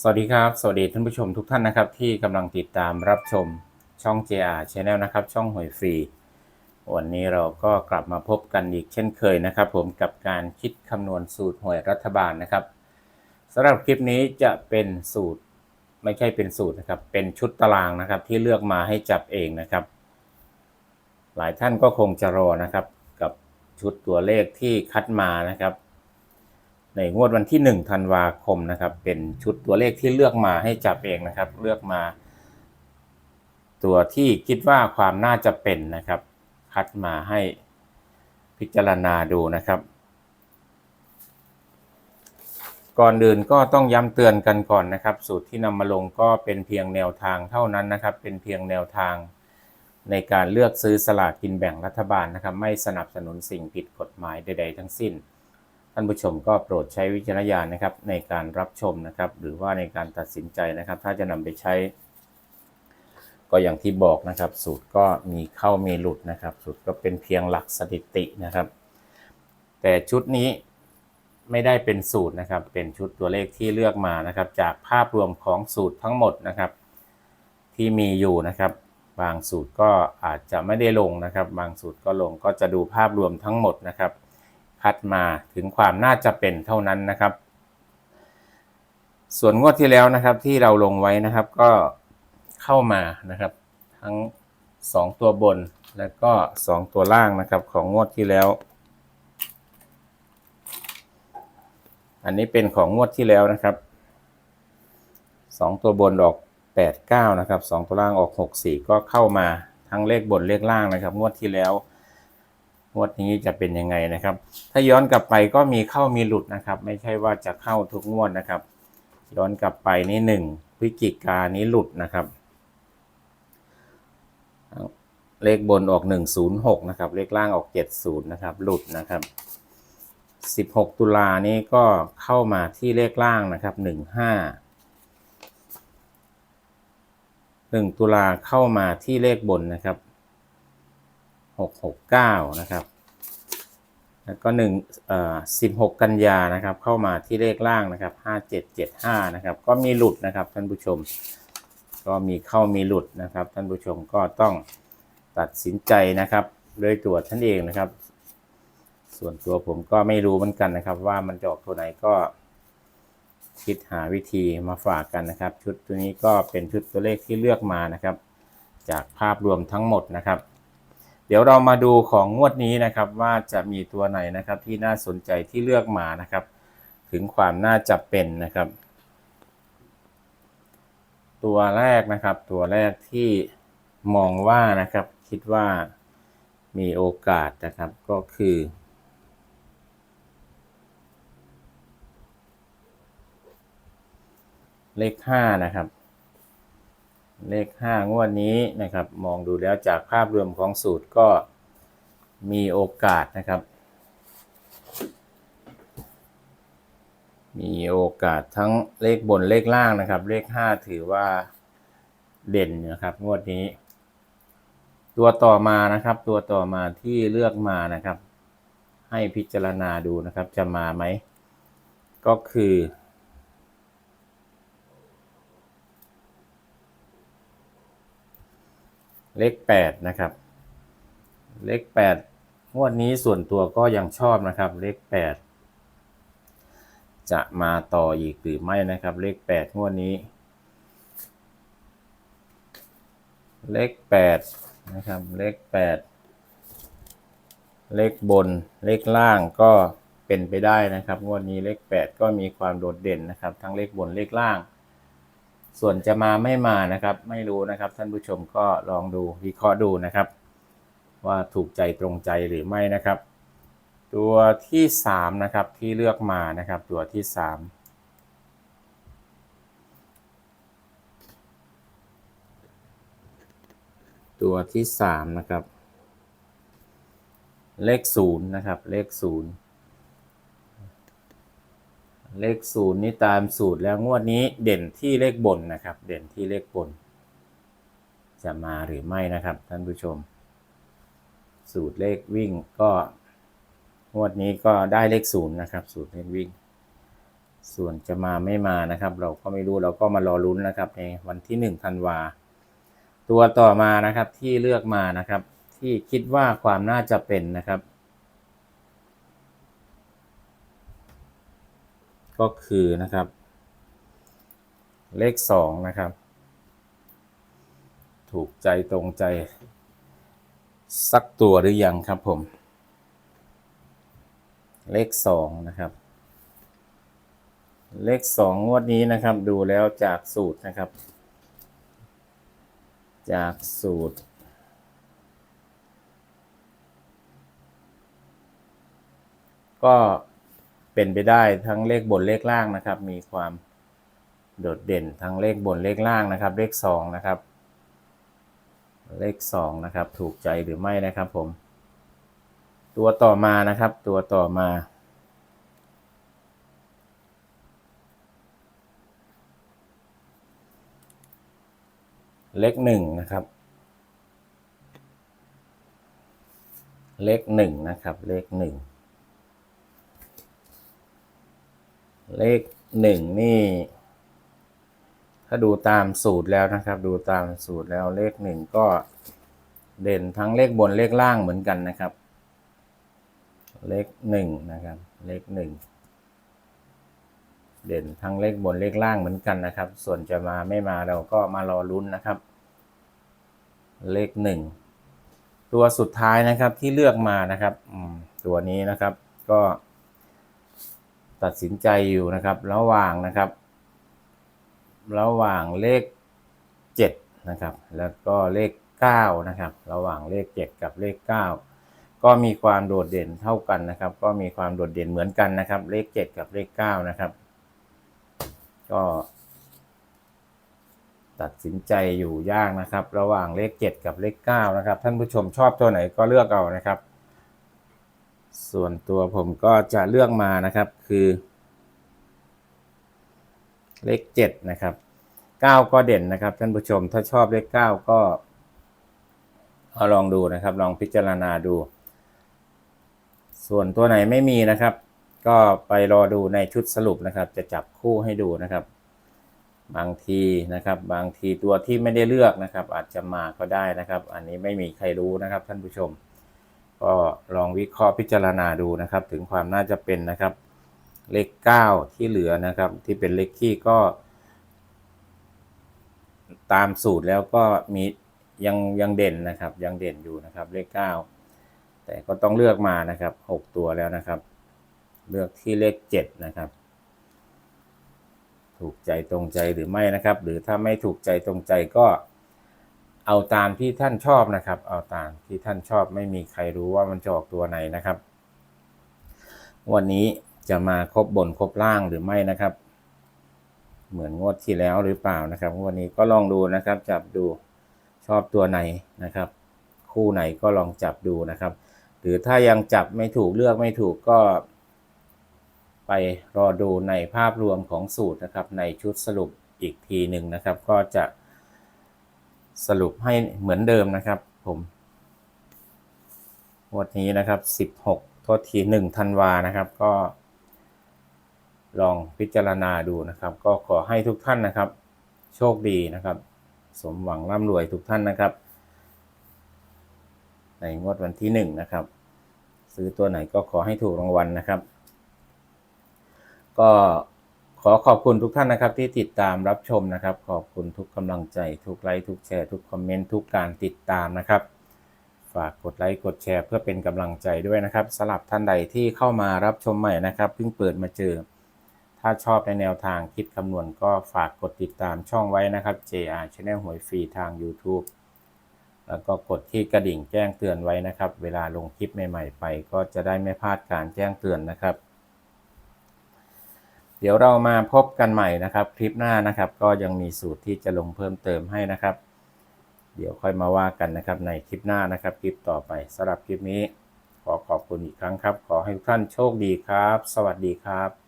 สวัสดีครับ สวัสดีท่านผู้ชมทุกท่านนะครับ ที่กำลังติดตามรับชมช่อง JR Channel นะครับ ช่องหวยฟรี วันนี้เราก็กลับมาพบกันอีกเช่นเคยนะครับ ผมกับการคิดคำนวณสูตรหวยรัฐบาลนะครับสำหรับคลิปนี้จะเป็นสูตรไม่ใช่เป็นสูตรนะครับ เป็นชุดตารางนะครับ ที่เลือกมาให้จับเองนะครับ หลายท่านก็คงจะรอนะครับ กับชุดตัวเลขที่คัดมานะครับ ในงวดวันที่ 1 ธันวาคมนะครับ เป็นชุดตัวเลขที่เลือกมาให้จับเองนะครับ เลือกมา ตัวที่คิดว่าความน่าจะเป็นนะครับ คัดมาให้พิจารณาดูนะครับ ก่อนอื่นก็ต้องย้ำเตือนกันก่อนนะครับ สูตรที่นำมาลงก็เป็นเพียงแนวทางเท่านั้นนะครับ เป็นเพียงแนวทางในการเลือกซื้อสลากกินแบ่งรัฐบาลนะครับ ไม่สนับสนุนสิ่งผิดกฎหมายใด ๆ ทั้งสิ้น ท่านผู้ชมก็โปรดใช้วิจารณญาณนะครับในการรับชมนะครับ หรือว่าในการตัดสินใจนะครับ ถ้าจะนำไปใช้ ก็อย่างที่บอกนะครับ สูตรก็มีเข้ามีหลุดนะครับ สูตรก็เป็นเพียงหลักสถิตินะครับ แต่ชุดนี้ไม่ได้เป็นสูตรนะครับ เป็นชุดตัวเลขที่เลือกมานะครับ จากภาพรวมของสูตรทั้งหมดนะครับ ที่มีอยู่นะครับ บางสูตรก็อาจจะไม่ได้ลงนะครับ บางสูตรก็ลงก็จะดูภาพรวมทั้งหมดนะครับ คัดมาถึงความน่าจะเป็นเท่านั้นนะครับ ส่วนงวดที่แล้วนะครับที่เราลงไว้นะครับก็เข้ามานะครับ ทั้ง 2 ตัวบนและก็ 2 ตัวล่างนะครับของงวดที่แล้ว อันนี้เป็นของงวดที่แล้วนะครับ 2 ตัวบนออก 8 9 นะครับ 2 ตัวล่างออก 6 4 ก็เข้ามาทั้งเลขบนเลขล่างนะครับ งวดที่แล้ว งวดนี้จะเป็นยังไงนะครับ ถ้าย้อนกลับไปก็มีเข้ามีหลุดนะครับ ไม่ใช่ว่าจะเข้าทุกงวดนะครับ ย้อนกลับไปนี่หนึ่งพฤศจิกานี้หลุดนะครับ เลขบนออก 106 นะครับ เลขล่างออก 70 นะครับ หลุดนะครับ 16 ตุลานี้ก็เข้ามาที่เลขล่างนะครับ 15 1 ตุลาเข้ามาที่เลขบนนะครับ 669นะครับ แล้วก็1เอ่อ16กันยานะครับ เข้ามาที่เลขล่างนะครับ5775นะครับ ก็มีหลุดนะครับท่านผู้ชม ก็มีเข้ามีหลุดนะครับ ท่านผู้ชมก็ต้องตัดสินใจนะครับด้วยตัวท่านเองนะครับ ส่วนตัวผมก็ไม่รู้เหมือนกันนะครับ ว่ามันจะออกตัวไหนก็คิดหาวิธีมาฝากกันนะครับ ชุดตัวนี้ก็เป็นชุดตัวเลขที่เลือกมานะครับ จากภาพรวมทั้งหมดนะครับ เดี๋ยวเรามาดูของงวดนี้นะครับว่าจะมีตัวไหนนะครับที่น่าสนใจที่เลือกมานะครับ ถึงความน่าจะเป็นนะครับ ตัวแรกนะครับตัวแรกที่มองว่านะครับคิดว่ามีโอกาสนะครับก็คือ เลขห้านะครับ เลขห้างวดนี้นะครับ มองดูแล้วจากภาพรวมของสูตรก็มีโอกาสนะครับ มีโอกาสทั้งเลขบนเลขล่างนะครับ เลขห้าถือว่าเด่นนะครับงวดนี้ ตัวต่อมานะครับ ตัวต่อมาที่เลือกมานะครับ ให้พิจารณาดูนะครับจะมาไหม ก็คือ เลขแปดนะครับ เลขแปดงวดนี้ส่วนตัวก็ยังชอบนะครับ เลขแปดจะมาต่ออีกหรือไม่นะครับ เลขแปดงวดนี้ เลขแปดนะครับ เลขแปดเลขบนเลขล่างก็เป็นไปได้นะครับ งวดนี้เลขแปดก็มีความโดดเด่นนะครับ ทั้งเลขบนเลขล่าง ส่วนจะมาไม่มานะครับ ไม่รู้นะครับ ท่านผู้ชมก็ลองดูวิเคราะห์ดูนะครับ ว่าถูกใจตรงใจหรือไม่นะครับ ตัวที่สามนะครับที่เลือกมานะครับ ตัวที่สามตัวที่สามนะครับ เลขศูนย์นะครับ เลขศูนย์ เลขศูนย์นี่ตามสูตรแล้วงวดนี้เด่นที่เลขบนนะครับ เด่นที่เลขบน จะมาหรือไม่นะครับท่านผู้ชม สูตรเลขวิ่งก็งวดนี้ก็ได้เลขศูนย์นะครับ สูตรเลขวิ่ง ส่วนจะมาไม่มานะครับ เราก็ไม่รู้เราก็มารอลุ้นนะครับในวันที่หนึ่งธันวาตัวต่อมานะครับที่เลือกมานะครับ ที่คิดว่าความน่าจะเป็นนะครับ ก็คือนะครับ เลขสองนะครับ ถูกใจตรงใจ สักตัวหรือยังครับผม เลขสองนะครับ เลขสองงวดนี้นะครับดูแล้วจากสูตรนะครับ จากสูตรก็ เป็นไปได้ทั้งเลขบนเลขล่างนะครับ มีความโดดเด่นทั้งเลขบนเลขล่างนะครับ เลขสองนะครับ เลขสองนะครับ ถูกใจหรือไม่นะครับผม ตัวต่อมานะครับ ตัวต่อมาเลขหนึ่งนะครับ เลขหนึ่งนะครับ เลขหนึ่ง เลขหนึ่งนี่ ถ้าดูตามสูตรแล้วนะครับ ดูตามสูตรแล้วเลขหนึ่งก็เด่นทั้งเลขบนเลขล่างเหมือนกันนะครับ เลขหนึ่งนะครับ เลขหนึ่งเด่นทั้งเลขบนเลขล่างเหมือนกันนะครับ ส่วนจะมาไม่มาเราก็มารอลุ้นนะครับ เลขหนึ่งตัวสุดท้ายนะครับที่เลือกมานะครับตัวนี้นะครับก็ ตัดสินใจอยู่นะครับ ระหว่างนะครับ ระหว่างเลขเจ็ดนะครับ แล้วก็เลขเก้านะครับ ระหว่างเลขเจ็ดกับเลขเก้าก็มีความโดดเด่นเท่ากันนะครับ ก็มีความโดดเด่นเหมือนกันนะครับ เลขเจ็ดกับเลขเก้านะครับ ก็ตัดสินใจอยู่ยากนะครับ ระหว่างเลข 7 กับเลข 9 นะครับ ท่านผู้ชมชอบตัวไหนก็เลือกเอานะครับ ส่วนตัวผมก็จะเลือกมานะครับคือ เลข7นะครับ9ก็เด่นนะครับ ท่านผู้ชมถ้าชอบเลข9ก็เอาลองดูนะครับ ลองพิจารณาดู ส่วนตัวไหนไม่มีนะครับ ก็ไปรอดูในชุดสรุปนะครับ จะจับคู่ให้ดูนะครับ บางทีนะครับ บางทีตัวที่ไม่ได้เลือกนะครับ อาจจะมาก็ได้นะครับ อันนี้ไม่มีใครรู้นะครับท่านผู้ชม ก็ลองวิเคราะห์พิจารณาดูนะครับ ถึงความน่าจะเป็นนะครับ เลข 9 ที่เหลือนะครับ ที่เป็นเลขที่ก็ ตามสูตรแล้วก็มียังยังเด่นนะครับ ยังเด่นอยู่นะครับ เลข 9 แต่ก็ต้องเลือกมานะครับ 6 ตัวแล้วนะครับ เลือกที่เลข 7 นะครับ ถูกใจตรงใจหรือไม่นะครับ หรือถ้าไม่ถูกใจตรงใจก็ เอาตามที่ท่านชอบนะครับ เอาตามที่ท่านชอบไม่มีใครรู้ว่ามันจะออกตัวไหนนะครับ วันนี้จะมาครบบนครบล่างหรือไม่นะครับ เหมือนงวดที่แล้วหรือเปล่านะครับ วันนี้ก็ลองดูนะครับ จับดูชอบตัวไหนนะครับ คู่ไหนก็ลองจับดูนะครับ หรือถ้ายังจับไม่ถูกเลือกไม่ถูกก็ ไปรอดูในภาพรวมของสูตรนะครับ ในชุดสรุปอีกทีหนึ่งนะครับ ก็จะ สรุปให้เหมือนเดิมนะครับ ผมวันนี้นะครับ 16โทษที1ธันวานะครับ ก็ ลองพิจารณาดูนะครับ ก็ขอให้ทุกท่านนะครับ โชคดีนะครับ สมหวังร่ำรวยทุกท่านนะครับ ในงวดวันที่ 1 นะครับ ซื้อตัวไหนก็ขอให้ถูกรางวัลนะครับ ก็ ขอขอบคุณทุกท่านนะครับที่ติดตามรับชมนะครับ ขอบคุณทุกกำลังใจ ทุกไลค์ทุกแชร์ทุกคอมเมนต์ทุกการติดตามนะครับ ฝากกดไลค์กดแชร์เพื่อเป็นกำลังใจด้วยนะครับสำหรับท่านใดที่เข้ามารับชมใหม่นะครับเพิ่งเปิดมาเจอ ถ้าชอบในแนวทางคิดคำนวณก็ฝากกดติดตามช่องไว้นะครับ JR Channel หวยฟรีทาง YouTube แล้วก็กดที่กระดิ่งแจ้งเตือนไว้นะครับ เวลาลงคลิปใหม่ ๆ ไป ก็จะได้ไม่พลาดการแจ้งเตือนนะครับ ดี๋ยวเรามาพบกันใหม่นะครับ คลิปหน้านะครับ ก็ยังมีสูตรที่จะลงเพิ่มเติมให้นะครับ เดี๋ยวค่อยมาว่ากันนะครับในคลิปหน้านะครับ คลิปต่อไปสำหรับคลิปนี้ ขอขอบคุณอีกครั้งครับ ขอให้ทุกท่านโชคดีครับ สวัสดีครับ